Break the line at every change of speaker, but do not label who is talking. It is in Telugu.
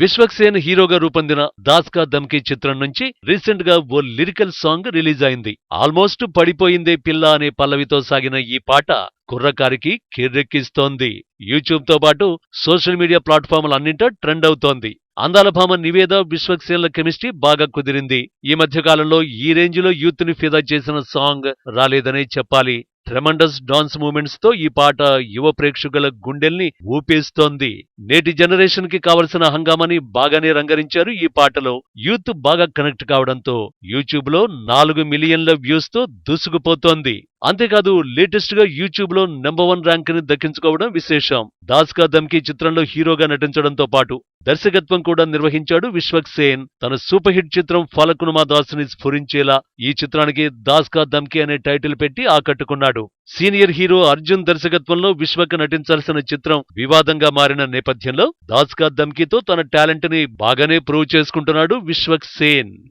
విశ్వక్సేన్ హీరోగా రూపొందిన దాస్కా దమ్కి చిత్రం నుంచి రీసెంట్గా ఓ లిరికల్ సాంగ్ రిలీజ్ అయింది ఆల్మోస్ట్ పడిపోయిందే పిల్ల అనే పల్లవితో సాగిన ఈ పాట కుర్రకారికి కిర్రెక్కిస్తోంది. యూట్యూబ్తో పాటు సోషల్ మీడియా ప్లాట్ఫామ్లన్నింటా ట్రెండ్ అవుతోంది. అందాలభామ నివేద విశ్వక్సేన్ల కెమిస్ట్రీ బాగా కుదిరింది. ఈ మధ్యకాలంలో ఈ రేంజ్లో యూత్ని ఫిదా చేసిన సాంగ్ రాలేదనే చెప్పాలి. ట్రెమండస్ డాన్స్ మూమెంట్స్తో ఈ పాట యువ ప్రేక్షకుల గుండెల్ని ఊపేస్తోంది. నేటి జనరేషన్కి కావలసిన హంగామాని బాగానే రంగరించారు ఈ పాటలో. యూత్ బాగా కనెక్ట్ కావడంతో యూట్యూబ్లో నాలుగు మిలియన్ల వ్యూస్తో దూసుకుపోతోంది. అంతేకాదు లేటెస్ట్గా యూట్యూబ్లో నెంబర్ వన్ ర్యాంక్ని దక్కించుకోవడం విశేషం. దాస్కా దమ్కి చిత్రంలో హీరోగా నటించడంతో పాటు దర్శకత్వం కూడా నిర్వహించాడు విశ్వక్ సేన్. తన సూపర్ హిట్ చిత్రం ఫలకునుమా దాస్ని స్ఫురించేలా ఈ చిత్రానికి దాస్కా దమ్కి అనే టైటిల్ పెట్టి ఆకట్టుకున్నాడు. సీనియర్ హీరో అర్జున్ దర్శకత్వంలో విశ్వక్ నటించాల్సిన చిత్రం వివాదంగా మారిన నేపథ్యంలో దాస్కా దమ్కీతో తన టాలెంట్ని బాగానే ప్రూవ్ చేసుకుంటున్నాడు విశ్వక్ సేన్.